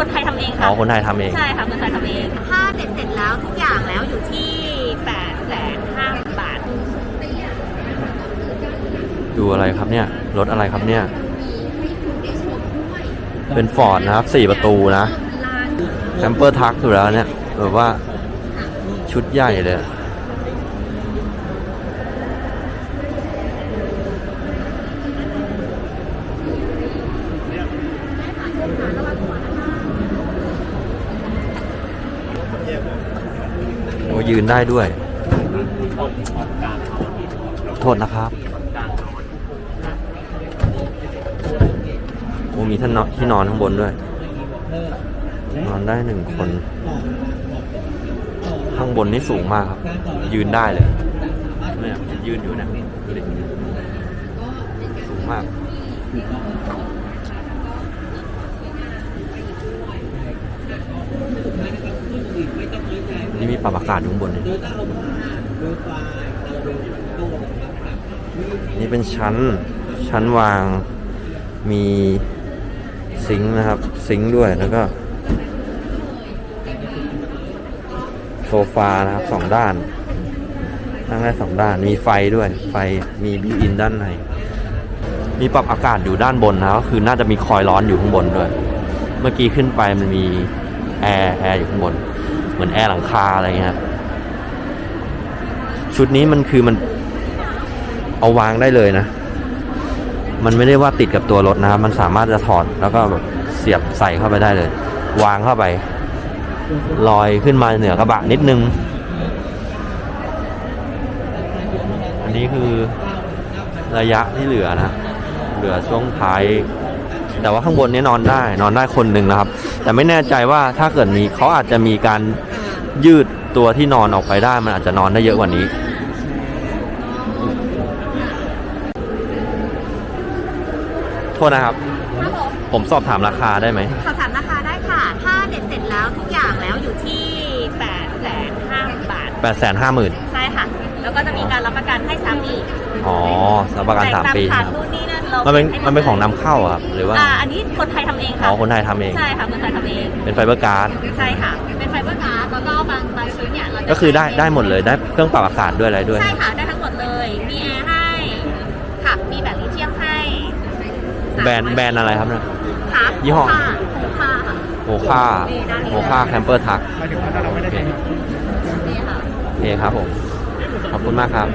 คนไทยทำเองอ๋ค่ะอคนไทยทำเอง ใช่ค่ะคนไทยทำเอง ถ้าเด็ดเสร็จแล้วทุกอย่างแล้วอยู่ที่8ปดแสนห้าบาท ดูอะไรครับเนี่ย รถอะไรครับเนี่ย เป็นฟอร์ดนะครับสี่ประตูนะแคมเปอร์ทักอยู่แล้วเนี่ยแบบว่าชุดใหญ่เลย โอ้ ยืนได้ด้วย โทษนะครับโอ้มีท่านนอนที่นอนข้างบนด้วย นอนได้หนึ่งคน ข้างบนนี่สูงมากครับ ยืนได้เลยเนี่ยยืนอยู่นะสูงมาก นี่มีปรับอากาศอยู่ข้างบนนี่นี่เป็นชั้นชั้นวางมีซิงค์นะครับ ซิงค์ด้วยแล้วก็โซฟานะครับสองด้านนั่งได้สองด้านมีไฟด้วย ไฟมีบิวอินด้านในมีปรับอากาศอยู่ด้านบนนะก็คือน่าจะมีคอยล์ร้อนอยู่ข้างบนด้วย เมื่อกี้ขึ้นไปมันมีแอร์แอร์อยู่ข้างบน เหมือนแอร์หลังคาอะไรเงี้ยชุดนี้มันคือมันเอาวางได้เลยนะ มันไม่ได้ว่าติดกับตัวรถนะครับมันสามารถจะถอดแล้วก็แบบเสียบใส่เข้าไปได้เลย วางเข้าไปลอยขึ้นมาเหนือกระบะนิดนึง อันนี้คือระยะที่เหลือนะ เหลือช่วงท้าย แต่ว่าข้างบนนี้นอนได้นอนได้คนหนึ่งนะครับ แต่ไม่แน่ใจว่าถ้าเกิดมีเขาอาจจะมีการยืดตัวที่นอนออกไปได้มันอาจจะนอนได้เยอะกว่านี้โทษนะครับครับผมผมสอบถามราคาได้ไหมสอบถามราคาได้ค่ะ ถ้าเด็ดเสร็จแล้วทุกอย่างแล้วอยู่ที่8ปดแสนห้าบาทแปดแสนห้าหมื่นใช่ค่ะ แล้วก็จะมีการรับประกันให้ซ้ำอีกอ๋อรับประกันสามปีแต่คตารับมนู่นนี่นั่น เรามันเป็นให้หดมันเป็นของลยนำเข้าอะครับหรือว่าอ่าอันนี้คนไทยทำเองอ๋ค่ะอคนไทยทำเอง ใช่ค่ะคนไทยทำเองเป็นไฟเบอร์การ์ดใช่ค่ะ เป็นไฟเบอร์การ์ดแล้วก็บางบางชุดเนี่ยเราจะก็คือได้ใช้ได้หมดเลยได้เครื่องปรับอากาศด้วยอะไรด้วย ใช่ค่ะได้ทั้งหมดเลยมีแอร์ให้ค่ะมีแบตลิเธียมให้แบรนด์แบรนด์อะไรครับเนี่ย ค่ะยี่ห้อ ค่ะค่ะโมค่าโมค่าแคมเปอร์ทักนี่ค่ะ โอเคครับผม ขอบคุณมากครับ